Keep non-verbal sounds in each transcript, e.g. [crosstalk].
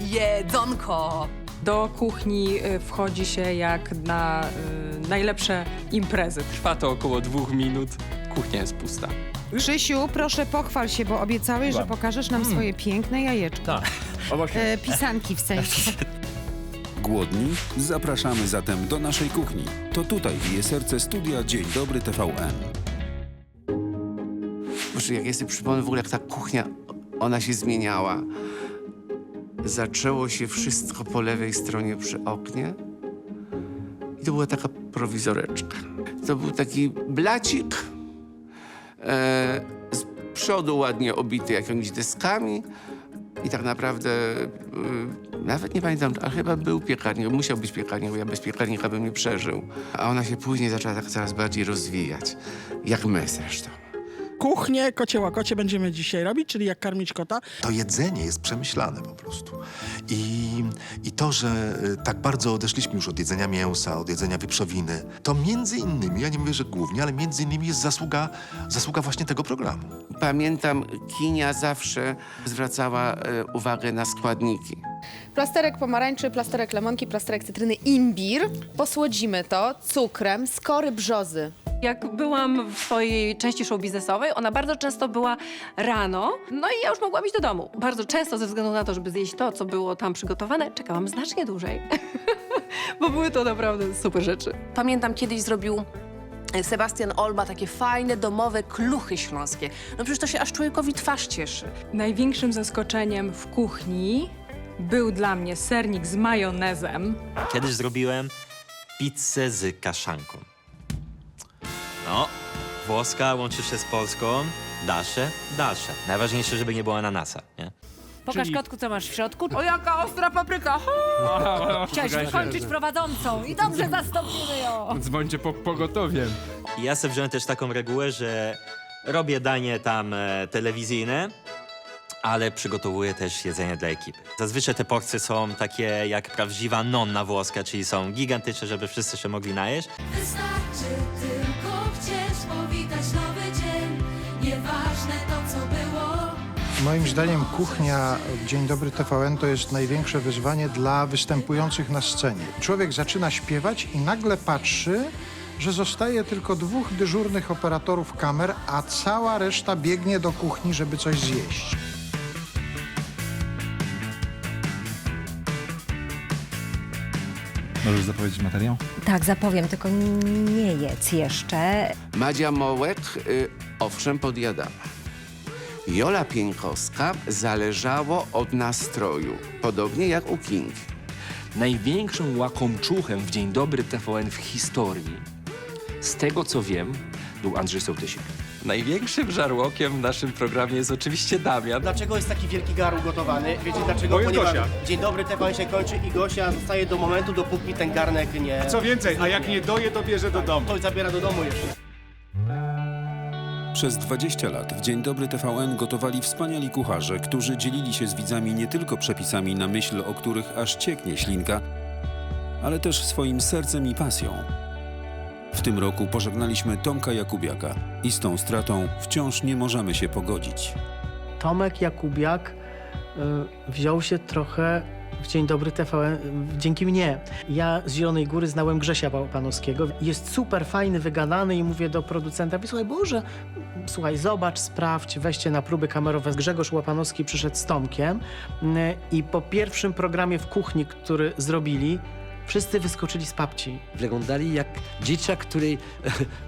jedzonko! Do kuchni y, wchodzi się jak na y, najlepsze imprezy. Trwa to około dwóch minut. Kuchnia jest pusta. Krzysiu, proszę pochwal się, bo obiecałeś, że pokażesz nam swoje piękne jajeczko. E, pisanki w sensie. [laughs] Głodni? Zapraszamy zatem do naszej kuchni. To tutaj bije serce studia Dzień Dobry TVN. Boże, jak ja sobie przypomnę w ogóle, jak ta kuchnia, ona się zmieniała. Zaczęło się wszystko po lewej stronie przy oknie. I to była taka prowizoreczka. To był taki blacik, e, z przodu ładnie obity jakimiś deskami. I tak naprawdę, y, nawet nie pamiętam, ale chyba był piekarnik, musiał być piekarnik, bo ja bez piekarnika bym nie przeżył. A ona się później zaczęła tak coraz bardziej rozwijać, jak my zresztą. Kuchnię kocie łakocie będziemy dzisiaj robić, czyli jak karmić kota. To jedzenie jest przemyślane po prostu. I, I to, że y, tak bardzo odeszliśmy już od jedzenia mięsa, od jedzenia wieprzowiny, to między innymi, ja nie mówię, że głównie, ale między innymi jest zasługa, zasługa właśnie tego programu. Pamiętam, Kinia zawsze zwracała e, uwagę na składniki. Plasterek pomarańczy, plasterek lemonki, plasterek cytryny, imbir. Posłodzimy to cukrem, skory brzozy. Jak byłam w swojej części show biznesowej, ona bardzo często była rano, no i ja już mogłam iść do domu. Bardzo często ze względu na to, żeby zjeść to, co było tam przygotowane, czekałam znacznie dłużej. [laughs] Bo były to naprawdę super rzeczy. Pamiętam, kiedyś zrobił Sebastian Olba takie fajne, domowe kluchy śląskie. No przecież to się aż człowiekowi twarz cieszy. Największym zaskoczeniem w kuchni był dla mnie sernik z majonezem. Kiedyś zrobiłem pizzę z kaszanką. No, włoska łączy się z polską. Dalsze, dalsze. Najważniejsze, żeby nie było ananasa, nie? Pokaż kotku, co masz w środku. O, jaka ostra papryka! Chciałeś wykończyć prowadzącą i dobrze zastąpimy ją. Dzwońcie po pogotowiem. I ja sobie wziąłem też taką regułę, że robię danie tam e, telewizyjne, ale przygotowuję też jedzenie dla ekipy. Zazwyczaj te porcje są takie jak prawdziwa nonna włoska, czyli są gigantyczne, żeby wszyscy się mogli najeść. Wystarczy tylko chcieć powitać nowy dzień. Nieważne to, co było. Moim zdaniem kuchnia Dzień Dobry TVN to jest największe wyzwanie dla występujących na scenie. Człowiek zaczyna śpiewać i nagle patrzy, że zostaje tylko dwóch dyżurnych operatorów kamer, a cała reszta biegnie do kuchni, żeby coś zjeść. Możesz zapowiedzieć materiał? Tak, zapowiem, tylko nie jedz jeszcze. Madzia Mołek, y, owszem, podjadała. Jola Pieńkowska zależało od nastroju, podobnie jak u Kingi. Największym łakomczuchem w Dzień Dobry TVN w historii, z tego co wiem, był Andrzej Sołtysik. Największym żarłokiem w naszym programie jest oczywiście Damian. Dlaczego jest taki wielki gar ugotowany? Wiecie dlaczego? Bo jest Ponieważ Gosia. Dzień dobry, TVN się kończy i Gosia zostaje do momentu, dopóki ten garnek nie... Co więcej, a jak nie doje, to bierze do domu. To zabiera do domu jeszcze. Przez 20 lat w Dzień Dobry TVN gotowali wspaniali kucharze, którzy dzielili się z widzami nie tylko przepisami na myśl, o których aż cieknie ślinka, ale też swoim sercem i pasją. W tym roku pożegnaliśmy Tomka Jakubiaka i z tą stratą wciąż nie możemy się pogodzić. Tomek Jakubiak y, wziął się trochę w Dzień Dobry TVN y, dzięki mnie. Ja z Zielonej Góry znałem Grzesia Panowskiego. Jest super fajny, wygadany i mówię do producenta, słuchaj Boże, słuchaj, zobacz, sprawdź, weźcie na próby kamerowe. Grzegorz Łapanowski przyszedł z Tomkiem y, i po pierwszym programie w kuchni, który zrobili, wszyscy wyskoczyli z papci. Wyglądali jak dzieciak, który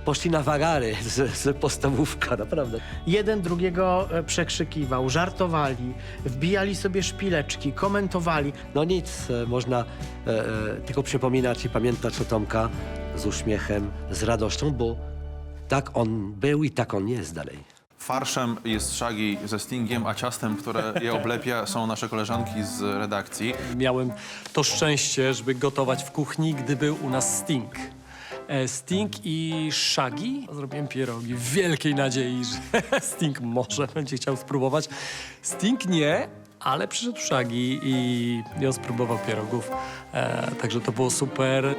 poszli na wagary z, z podstawówka, naprawdę. Jeden drugiego e, przekrzykiwał, żartowali, wbijali sobie szpileczki, komentowali. No nic, e, można e, e, tylko przypominać i pamiętać o Tomka z uśmiechem, z radością, bo tak on był i tak on jest dalej. Farszem jest szagi ze Stingiem, a ciastem, które je [laughs] oblepia, są nasze koleżanki z redakcji. Miałem to szczęście, żeby gotować w kuchni, gdy był u nas Sting. E, Sting i Shaggy. Zrobiłem pierogi w wielkiej nadziei, że [laughs] Sting może będzie chciał spróbować. Sting nie, ale przyszedł Shaggy i, i on spróbował pierogów. E, także to było super.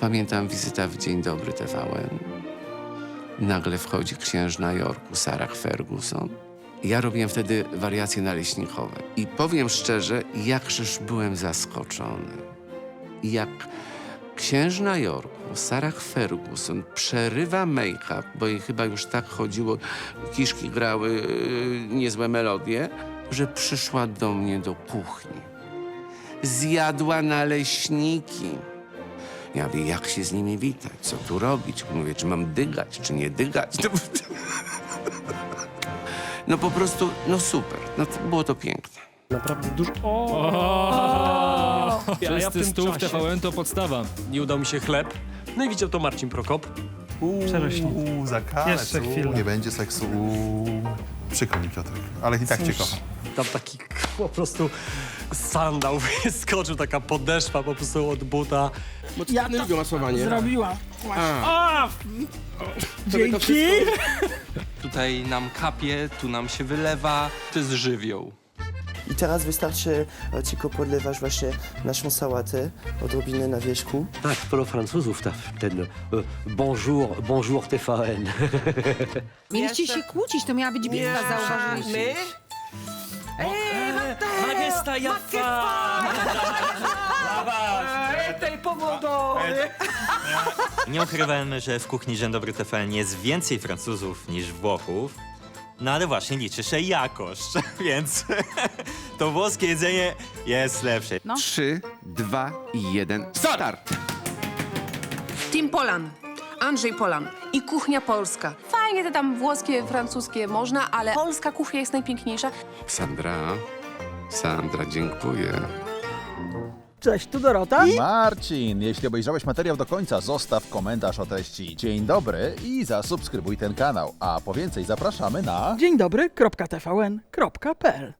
Pamiętam wizyta w Dzień Dobry TVN. Nagle wchodzi księżna Jorku, Sarah Ferguson Ja robiłem wtedy wariacje naleśnikowe. I powiem szczerze, jakżeż byłem zaskoczony. Jak księżna Yorku, Sarah Ferguson przerywa make-up, bo jej chyba już tak chodziło, kiszki grały yy, niezłe melodie, że przyszła do mnie do kuchni. Zjadła naleśniki. Ja mówię, jak się z nimi witać? Co tu robić? Mówię, czy mam dygać, czy nie dygać? No, [laughs] no po prostu, no super. No, to było to piękne. Naprawdę dużo... O! Czysty stół w TVN to podstawa. Nie udał mi się chleb. No i widział to Marcin Prokop. Uuu, zakalec. Jeszcze uuu, chwilę. Nie będzie seksu. Uuu. Przykro mi, Piotrek, ale i tak cię kocham. Tam taki po prostu sandał [laughs] wyskoczył, taka podeszwa po prostu od buta. Ja to lubią masowanie. Zrobiła. A. Dzięki. Tutaj nam kapie, tu nam się wylewa. To jest żywioł. I teraz wystarczy e, tylko podlewać właśnie naszą sałatę, odrobinę na wierzchu. Tak, pro Francuzów ta, ten e, bonjour, bonjour TVN. Mieliście [laughs] się kłócić, to miała być bitwa, zauważyliście. Magesta Jaffa! tej pomodory! Nie ukrywajmy, że w kuchni Dzień Dobry TVN jest więcej Francuzów niż Włochów. No ale właśnie liczy się jakość, [laughs] więc to włoskie jedzenie jest lepsze. Trzy, dwa i jeden. Start! Team Polan. Andrzej Polan i kuchnia polska. Fajnie te tam włoskie, francuskie można, ale polska kuchnia jest najpiękniejsza. Sandra, Sandra, dziękuję. Cześć, tu Dorota. Marcin, jeśli obejrzałeś materiał do końca, zostaw komentarz o treści Dzień dobry i zasubskrybuj ten kanał. A po więcej zapraszamy na... Dzień dobry,